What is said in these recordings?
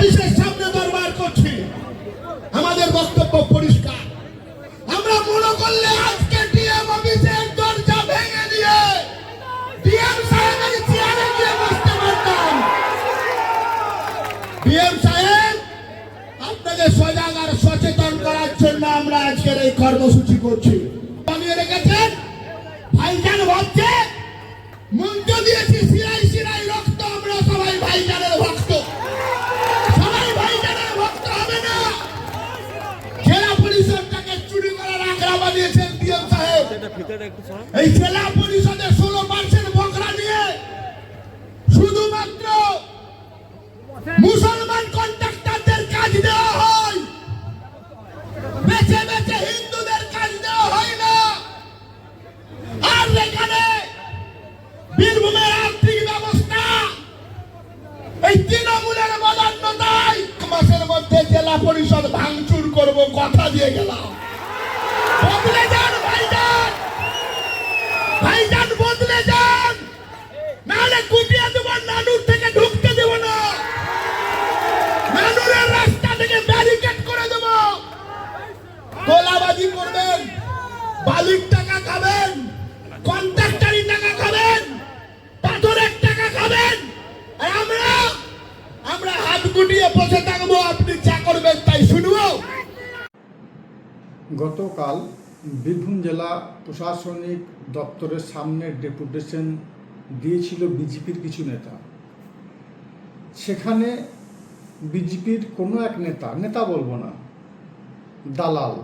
অফিসের সামনে দরবার করছি। আমাদের বক্তব্য পরিষ্কার। আমরা মনে করলে আজকে ডিএম অফিসের দরজা ভেঙে দিয়ে ডিএম সাহেবের চেয়ারে গিয়ে বসতে পারতাম। ডিএম সাহেব আপনাকে সজাগ আর সচেতন করার জন্য আমরা আজকের এই কর্মসূচি করছি। এই জেলা পরিষদে ষোলো পার্সেন্ট বকরা নিয়ে শুধুমাত্র মুসলমান কন্ট্রাক্টরদের কাজ দেওয়া হয়। বেছে বেছে হিন্দুদের কাজ দেওয়া হয় না। আর এখানে বীরভূমের আর্থিক ব্যবস্থা, এই তৃণমূলের বদান্যতায়। মাসের মধ্যে জেলা পরিষদ ভাঙচুর করব, কথা দিয়ে গেলাম। বদলে যান ভাইজান। ভাইজান গতকাল বীরভূম জেলা প্রশাসনিক দপ্তরের সামনে ডেপুটেশন দিয়েছিল বিজেপির কিছু নেতা। সেখানে বিজেপির কোনো এক নেতা নেতা বলব না, দালাল।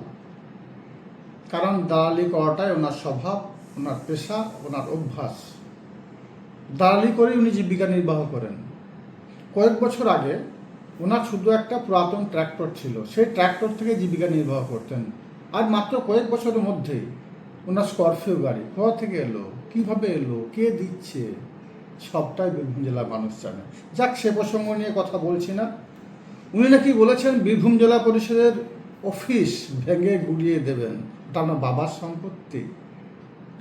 কারণ দালালি করাটাই ওনার স্বভাব, ওনার পেশা, ওনার অভ্যাস। দালালি করে উনি জীবিকা নির্বাহ করেন। কয়েক বছর আগে ওনার শুধু একটা পুরাতন ট্র্যাক্টর ছিল। সেই ট্র্যাক্টর থেকে জীবিকা নির্বাহ করতেন। আর মাত্র কয়েক বছরের মধ্যেই ওনার স্করপিও গাড়ি কোথা থেকে এলো? কীভাবে এলো? কে দিচ্ছে? সবটাই বীরভূম জেলার মানুষ জানে। যাক, সে প্রসঙ্গ নিয়ে কথা বলছি না। উনি নাকি বলেছেন বীরভূম জেলা পরিষদের অফিস ভেঙে গুড়িয়ে দেবেন। এটা আমার বাবার সম্পত্তি।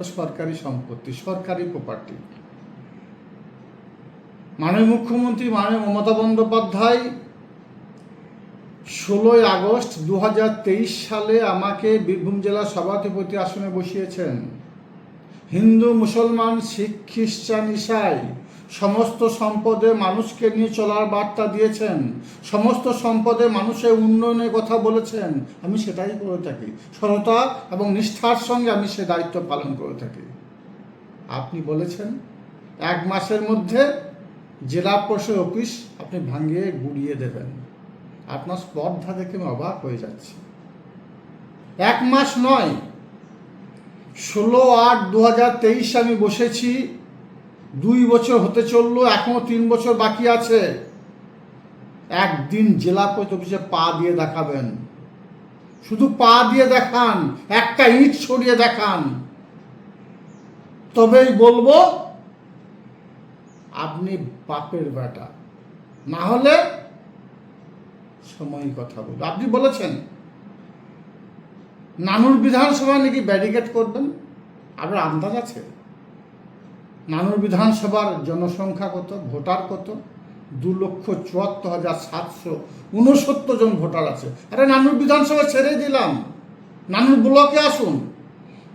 সরকারি সম্পত্তি, সরকারি প্রপার্টি মাননীয় মুখ্যমন্ত্রী, মাননীয় মমতা বন্দ্যোপাধ্যায় ষোলোই আগস্ট দু হাজার তেইশ সালে আমাকে বীরভূম জেলার সভাধিপতি আসনে বসিয়েছেন। হিন্দু, মুসলমান, শিখ, খ্রিস্টান, ইসাই সমস্ত সম্পদে মানুষকে নিয়ে চলার বার্তা দিয়েছেন। সমস্ত সম্পদে মানুষের উন্নয়নের কথা বলেছেন। আমি সেটাই করে থাকি। সততা এবং নিষ্ঠার সঙ্গে আমি সে দায়িত্ব পালন করে থাকি। আপনি বলেছেন, এক মাসের মধ্যে জেলা পরিষদ অফিস আপনি ভাঙিয়ে গুড়িয়ে দেবেন। আপনার স্পর্ধা দেখে আমি অবাক হয়ে যাচ্ছি। এক মাস নয়, ষোলো আট দু হাজার তেইশ আমি বসেছি, দুই বছর হতে চলল, এখনও তিন বছর বাকি আছে। একদিন জেলা পরিষদ অফিসে পা দিয়ে দেখাবেন। শুধু পা দিয়ে দেখান, একটা ইট সরিয়ে দেখান। তবেই বলব, আপনি বাপের বেটা। না হলে সময়ই কথা বলব। আপনি বলেছেন, নানুর বিধানসভা নাকি ব্যারিকেড করবেন? আপনার আন্দাজ আছে? নানুর বিধানসভার জনসংখ্যা কত, ভোটার কত? দু লক্ষ চুয়াত্তর হাজার সাতশো উনসত্তর জন ভোটার আছে। আরে নানুর বিধানসভা ছেড়ে দিলাম। নানুর ব্লকে আসুন।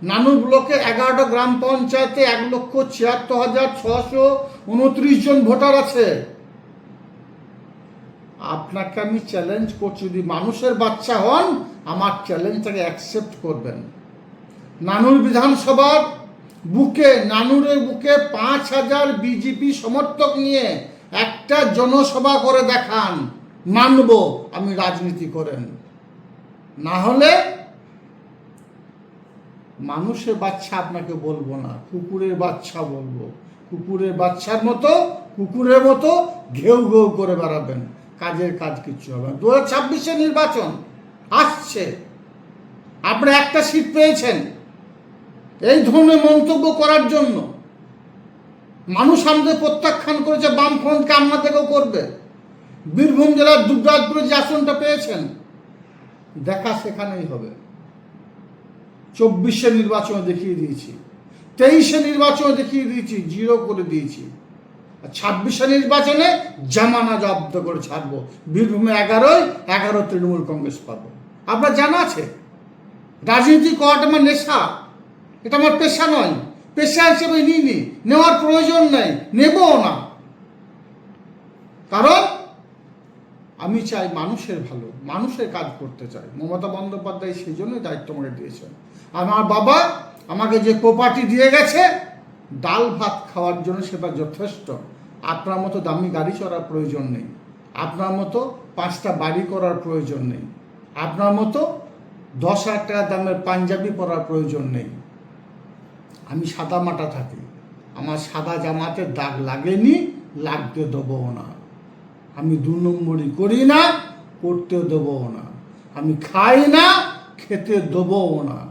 নানুর ব্লকে এগারোটা গ্রাম পঞ্চায়েতে এক লক্ষ ছিয়াত্তর হাজার ছশো উনত্রিশ জন ভোটার আছে। আপনাকে আমি চ্যালেঞ্জ করছি, যদি মানুষের বাচ্চা হন, আমার চ্যালেঞ্জটাকে অ্যাকসেপ্ট করবেন। নানুর বিধানসভার বুকে, নানুরের বুকে পাঁচ হাজার বিজেপি সমর্থক নিয়ে একটা জনসভা করে দেখান। মানব, আমি রাজনীতি করেন। না হলে মানুষের বাচ্চা আপনাকে বলব না, কুকুরের বাচ্চা বলব। কুকুরের বাচ্চার মতো, কুকুরের মতো ঘেউ ঘেউ করে বেড়াবেন। কাজের কাজ কিচ্ছু হবে না। দু হাজার ছাব্বিশে নির্বাচন আসছে। আপনি একটা সিট পেয়েছেন। এই ধরনের মন্তব্য করার জন্য। মানুষ আমাদের প্রত্যাখ্যান করেছে, বামফ্রন্টকে আপনাদেরকেও করবে। বীরভূম জেলার দুর্গাপুরে যে আসনটা পেয়েছেন, দেখা সেখানেই হবে। চব্বিশে নির্বাচনে দেখিয়ে দিয়েছি। তেইশে নির্বাচনে দেখিয়ে দিয়েছি, জিরো করে দিয়েছি। ছাব্বিশে নির্বাচনে জামানা জব্দ করে ছাড়বো। বীরভূমে এগারোই এগারো তৃণমূল কংগ্রেস পাবো। আপনার জানা আছে? রাজনীতি করাটা আমার নেশা। এটা আমার পেশা নয়। পেশা হিসেবে নিইনি। নেওয়ার প্রয়োজন নেই। নেবও না। কারণ আমি চাই মানুষের ভালো, মানুষের কাজ করতে চাই। মমতা বন্দ্যোপাধ্যায় সেই জন্য দায়িত্ব আমাকে দিয়েছেন। আমার বাবা আমাকে যে প্রপার্টি দিয়ে গেছে ডাল ভাত খাওয়ার জন্য সেটা যথেষ্ট। আপনার মতো দামি গাড়ি চড়ার প্রয়োজন নেই। আপনার মতো পাঁচটা বাড়ি করার প্রয়োজন নেই। আপনার মতো দশ হাজার টাকা দামের পাঞ্জাবি পরার প্রয়োজন নেই। আমি সাদা মাটা থাকি। আমার সাদা জামাতে দাগ লাগেনি, লাগতে দেবও না। আমি দু নম্বরই করি না, করতে দেবও না। আমি খাই না, খেতে দেবও না।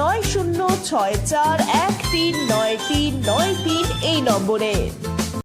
নয় শূন্য ছয় চার এক তিন নয় তিন নয় তিন এই নম্বরে।